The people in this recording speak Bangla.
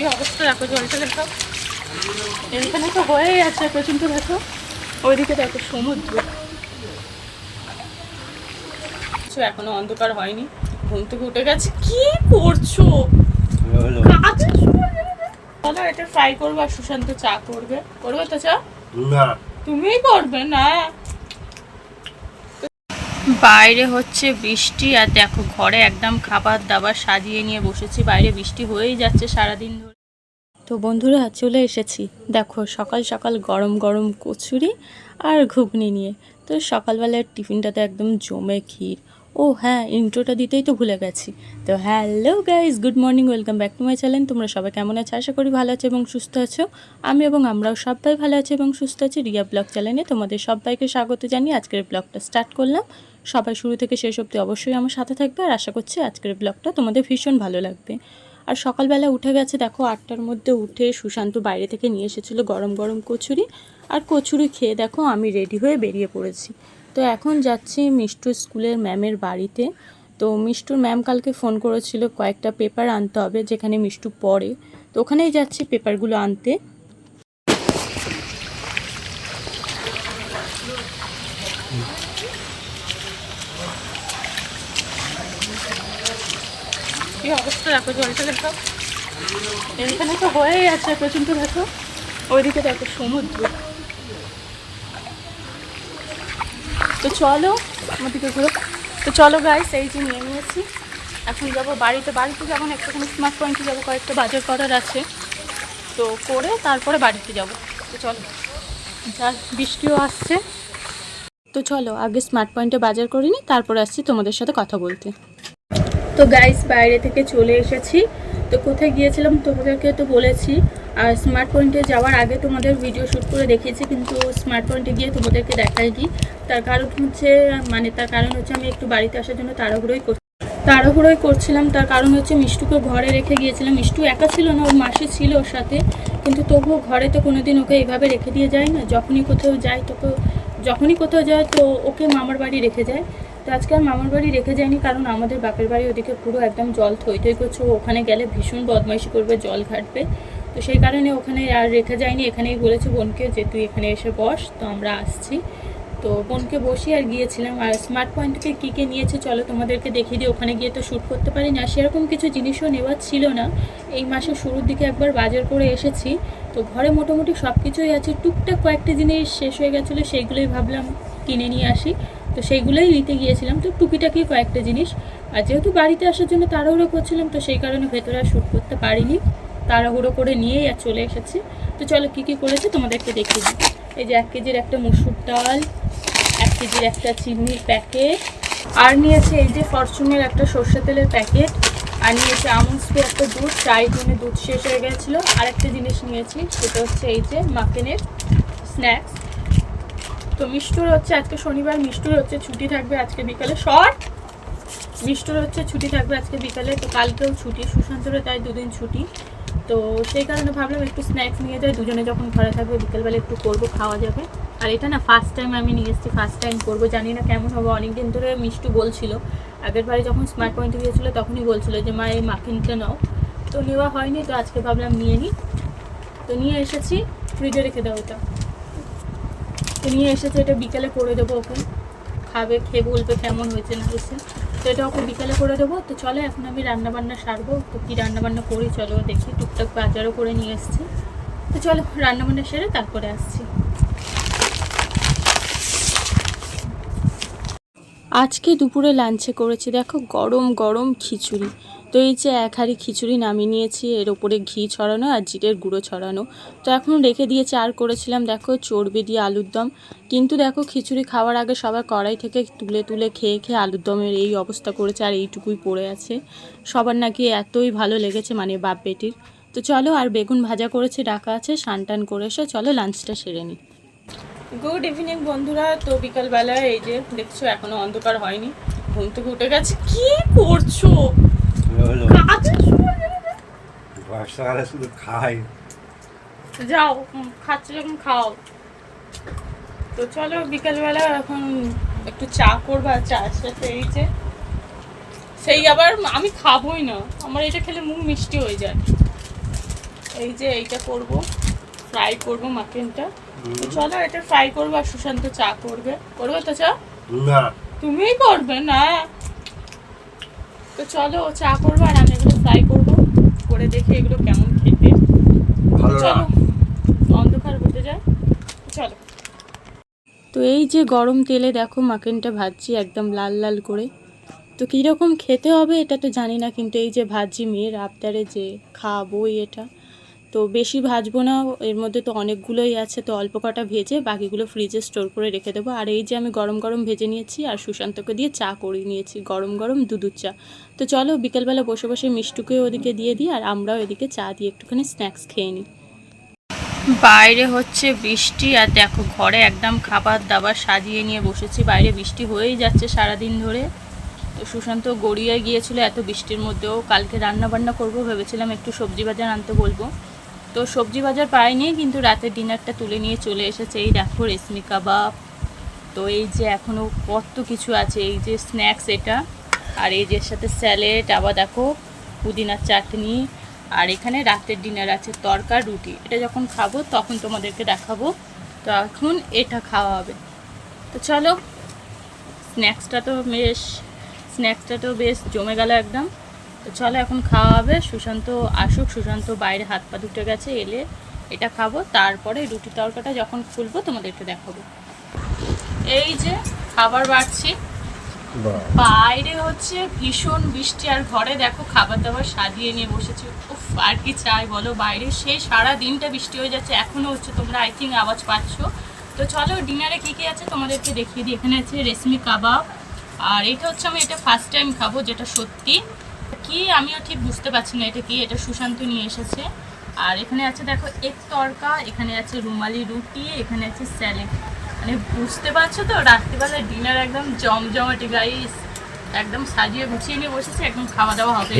কি অবস্থা? দেখো জলটা দেখো এখানে তো হয়েই আছে দেখো। ওইদিকে দেখো সমুদ্র। কিছু এখনও অন্ধকার হয়নি। ঘুম থেকে উঠে গেছে। কি করছ। চলো এটা ফ্রাই করব আর সুশান্ত চা করবে। করবে তো চা? না। তুমিই করবে না? বাইরে হচ্ছে বৃষ্টি আর দেখো ঘরে একদম খাবার দাবার সাজিয়ে নিয়ে বসেছি, বাইরে বৃষ্টি হয়েই যাচ্ছে সারাদিন ধরে। তো বন্ধুরা, চলে এসেছি। দেখো, সকাল সকাল গরম গরম কচুরি আর ঘুগনি নিয়ে। তো সকালবেলার টিফিনটাতে একদম জমে ক্ষীর। ও হ্যাঁ ইন্ট্রোটা দিতেই তো ভুলে গেছি। তো hello guys good morning welcome back to my channel তোমরা সবাই কেমন আছো? আশা করি ভালো আছো এবং সুস্থ আছো। আমি এবং আমরাও সবাই ভালো আছি এবং সুস্থ আছি। রিয়া ব্লগ চ্যানেলে তোমাদের সবাইকে স্বাগত জানিয়ে আজকের ব্লগটা স্টার্ট করলাম। সবাই শুরু থেকে শেষ অবধি অবশ্যই আমার সাথে থাকবে আর আশা করছি আজকের ব্লগটা তোমাদের ভীষণ ভালো লাগবে। আর সকালবেলা উঠে গেছে, দেখো আটটার মধ্যে উঠে সুশান্ত বাইরে থেকে নিয়ে এসেছিল গরম গরম কচুরি। আর কচুরি খেয়ে দেখো আমি রেডি হয়ে বেরিয়ে পড়েছি। তো এখন যাচ্ছি মিষ্টু স্কুলের ম্যামের বাড়িতে। তো মিষ্টুর ম্যাম কালকে ফোন করেছিল, কয়েকটা পেপার আনতে হবে যেখানে মিষ্টু পড়ে। তো ওখানেই যাচ্ছি পেপারগুলো আনতে। অবস্থা? দেখো জলটা দেখো এখানে তো হয়েই আছে পেছনটা দেখো। ওইদিকে দেখো সমুদ্র। তো চলো আমাদেরকে ঘুরো। তো চলো গাইস এই যে নিয়ে নিয়েছি। এখন যাব বাড়িতে। বাড়িতে যাব না, একটুখানি স্মার্ট পয়েন্টে যাব, কয়েকটা বাজার করার আছে। তো করে তারপরে বাড়িতে যাব। তো চলো, যা বৃষ্টিও আসছে। তো চলো, আগে স্মার্ট পয়েন্টে বাজার করে নিই তারপরে আসছি তোমাদের সাথে কথা বলতে। তো গাইস বাইরে থেকে চলে এসেছি। তো কোথায় গিয়েছিলাম তোমাদেরকে তো বলেছি। আর স্মার্ট পয়েন্টে যাওয়ার আগে তোমাদের ভিডিও শ্যুট করে দেখিয়েছি, কিন্তু স্মার্ট পয়েন্টে গিয়ে তোমাদেরকে দেখাইনি। তার কারণ হচ্ছে মানে তার কারণ হচ্ছে আমি একটু বাড়িতে আসার জন্য তাড়াহুড়োই করছি তাড়াহুড়োই করছিলাম। তার কারণ হচ্ছে মিষ্টুকে ঘরে রেখে গিয়েছিলাম। মিষ্টু একা ছিল না, ওর মাসি ছিল ওর সাথে। কিন্তু তবুও ঘরে তো কোনোদিন ওকে এইভাবে রেখে দিয়ে যায় না। যখনই কোথাও যায় তোকে যখনই কোথাও যায় তো ওকে মামার বাড়ি রেখে যায়। তো আজকে আর মামার বাড়ি রেখে যায়নি কারণ আমাদের বাপের বাড়ি ওদিকে পুরো একদম জল থই থই করছে। ওখানে গেলে ভীষণ বদমাইশি করবে, জল ঘাটবে। তো সেই কারণে ওখানে আর রেখে যায়নি এখানেই বলেছে বোনকে যে, তুই এখানে এসে বস, তো আমরা আসছি। তো বোনকে বসি আর গিয়েছিলাম। আর স্মার্ট পয়েন্ট থেকে কী কী নিয়েছে, চলো তোমাদেরকে দেখিয়ে দিই। ওখানে গিয়ে তো শ্যুট করতে পারি না সেরকম কিছু জিনিসও নেওয়ার ছিল না। এই মাসের শুরুর দিকে একবার বাজার করে এসেছি। তো ঘরে মোটামুটি সব কিছুই আছে। টুকটাক কয়েকটা জিনিস শেষ হয়ে গেছিল, সেইগুলোই ভাবলাম কিনে নিয়ে আসি। তো সেইগুলোই নিতে গিয়েছিলাম। তো টুকিটাকি কয়েকটা জিনিস। আর যেহেতু বাড়িতে আসার জন্য তাড়াহুড়ো করছিলাম, তো সেই কারণে ভেতরে আর শ্যুট করতে পারিনি। তাড়াহুড়ো করে নিয়েই আর চলে এসেছি। তো চলো কী কী করেছে তোমাদেরকে দেখিয়ে দিই। এই যে এক কেজির একটা মুসুর ডাল, এক কেজির একটা চিনির প্যাকেট, আর নিয়েছে এই যে ফরচুনের একটা সর্ষে তেলের প্যাকেট, আর নিয়েছে আমন্সপে একটা দুধ চাই দিনে দুধ শেষ হয়ে গেছিল। আর একটা জিনিস নিয়েছি, সেটা হচ্ছে এই যে মাকেনের স্ন্যাক্স তো মিষ্টুর হচ্ছে, আজকে শনিবার, মিষ্টুর হচ্ছে ছুটি থাকবে আজকে বিকালে। শর্ট মিষ্টুর হচ্ছে ছুটি থাকবে আজকে বিকালে, তো কালকেও ছুটি, সুশান্তরও তাই দুদিন ছুটি। তো সেই কারণে ভাবলাম একটু স্ন্যাক্স নিয়ে যাই, দুজনে যখন ঘরে থাকবে বিকেলবেলা একটু করব, খাওয়া যাবে। আর এটা না ফার্স্ট টাইম আমি নিয়ে এসেছি ফার্স্ট টাইম করব, জানি না কেমন হবে, অনেকদিন ধরে মিষ্টু বলছিল। আগের বারে যখন স্মার্ট পয়েন্ট গিয়েছিল তখনই বলছিল যে, মা, এই মাখিনটা নাও। তো নেওয়া হয়নি, তো আজকে ভাবলাম নিয়ে নিই তো নিয়ে এসেছি ফ্রিজে রেখে দাও এটা তো নিয়ে এসেছে, এটা বিকেলে করে দেবো ওকে। খাবে, খেয়ে বলবে কেমন হয়েছে না হয়েছে। তো এটা ওকে বিকেলে করে দেবো। তো চলো, এখন আমি রান্নাবান্না সারবো। তো কী রান্নাবান্না করি চলো দেখি, টুকটাক বাজারও করে নিয়ে এসেছি। তো চলো, রান্নাবান্না সেরে তারপরে আসছি। আজকে দুপুরে লাঞ্চে করেছি, দেখো গরম গরম খিচুড়ি। তো এই যে এক হাঁড়ি খিচুড়ি নামিয়ে নিয়েছি, এর ওপরে ঘি ছড়ানো আর জিরের গুঁড়ো ছড়ানো। তো এখন রেখে দিয়েছি আর করেছিলাম, দেখো চর্বি দিয়ে আলুর দম। কিন্তু দেখো খিচুড়ি খাওয়ার আগে সবার কড়াই থেকে তুলে তুলে খেয়ে খেয়ে আলুর দমের এই অবস্থা করেছে আর এইটুকুই পড়ে আছে। সবার নাকি এতই ভালো লেগেছে মানে বাপ বেটির। তো চলো আর বেগুন ভাজা করেছে, ডাকা আছে সান টান করে এসে, চলো লাঞ্চটা সেরে নিই গুড ইভিনিং বন্ধুরা, তো বিকালবেলায় এই যে দেখছ এখনও অন্ধকার হয়নি, ঘুম থেকে উঠে গেছে। কি করছ? হলো। বর্ষাকালে শুধু খাই। যাও যখন খাও। তো চলো বিকালবেলা এখন একটু চা করবা চা সাথে এই যে। সেই আবার আমি খাবোই না আমার এটা খেলে মুখ মিষ্টি হয়ে যায়। এই যে এইটা করব ফ্রাই করব মাটনটা তো চলো এটা ফ্রাই করব আর সুশান্ত চা করবে। করবে তো চা? না। তুমিই করবে না। তো চলো ও চা করব আর আমি এগুলো ফ্রাই করব। করে দেখি এগুলো কেমন খেতে। ভালো চলো অন্ধকার হতে যায় চলো। তো এই যে গরম তেলে দেখো মাকেনটা ভাজছি একদম লাল লাল করে। তো কীরকম খেতে হবে এটা তো জানি না কিন্তু এই যে ভাজি মেয়ের আবদারে যে খাব এটা। তো বেশি ভাজবো না, এর মধ্যে তো অনেকগুলোই আছে, তো অল্প কটা ভেজে বাকিগুলো ফ্রিজে স্টোর করে রেখে দেবো। আর এই যে আমি গরম গরম ভেজে নিয়েছি আর সুশান্তকে দিয়ে চা করে নিয়েছি, গরম গরম দুধুর চা। তো চলো বিকেলবেলা বসে বসে মিষ্টুকে ওদিকে দিয়ে দিই আর আমরাও এদিকে চা দিয়ে একটুখানি স্ন্যাক্স খেয়ে নিই। বাইরে হচ্ছে বৃষ্টি আর দেখো ঘরে একদম খাবার দাবার সাজিয়ে নিয়ে বসেছি, বাইরে বৃষ্টি হয়েই যাচ্ছে সারাদিন ধরে। তো সুশান্ত গড়িয়ে গিয়েছিল, এত বৃষ্টির মধ্যেও কালকে রান্না বান্না করব ভেবেছিলাম একটু সবজি বাজার আনতে বলব। তো সবজি বাজার পাইনি কিন্তু রাতের ডিনারটা তুলে নিয়ে চলে এসেছে এই দেখো রেশমি কাবাব। তো এই যে এখনও কত কিছু আছে, এই যে স্ন্যাক্স এটা, আর এই যে সাথে স্যালেড আবার দেখো পুদিনার চাটনি, আর এখানে রাতের ডিনার আছে তরকার রুটি। এটা যখন খাব তখন তোমাদেরকে দেখাবো, তো এখন এটা খাওয়া হবে। তো চলো স্ন্যাক্সটা তো বেশ স্ন্যাক্সটা তো বেশ জমে গেল একদম। তো চলো এখন খাওয়া হবে। সুশান্ত আসুক সুশান্ত বাইরে হাত পা ধুতে গেছে এলে এটা খাব। তারপরে রুটি তরকাটা যখন খুলবো তোমাদেরকে দেখাবো। এই যে খাবার বাড়ছি। বাইরে হচ্ছে ভীষণ বৃষ্টি আর ঘরে দেখো খাবার দাবার সাজিয়ে নিয়ে বসেছি। উফ আর কি চাই বলো? বাইরে সেই সারা দিনটা বৃষ্টি হয়ে যাচ্ছে। এখনও হচ্ছে তোমরা আই থিঙ্ক আওয়াজ পাচ্ছ। তো চলো ডিনারে কি কি আছে তোমাদেরকে দেখিয়ে দিই। এখানে আছে রেশমি কাবাব। আর এটা হচ্ছে আমি এটা ফার্স্ট টাইম খাব যেটা সত্যি। কি? আমিও ঠিক বুঝতে পারছি না এটা কি, এটা সুশান্ত নিয়ে এসেছে। আর এখানে আছে, দেখো, এক তরকা, এখানে আছে রুমালি রুটি, এখানে আছে স্যালেড। মানে বুঝতে পারছ তো? রাত্রিবেলা ডিনার একদম জমজমাটি গাইস একদম সাজিয়ে গুছিয়ে নিয়ে বসেছে, একদম খাওয়া দাওয়া হবে।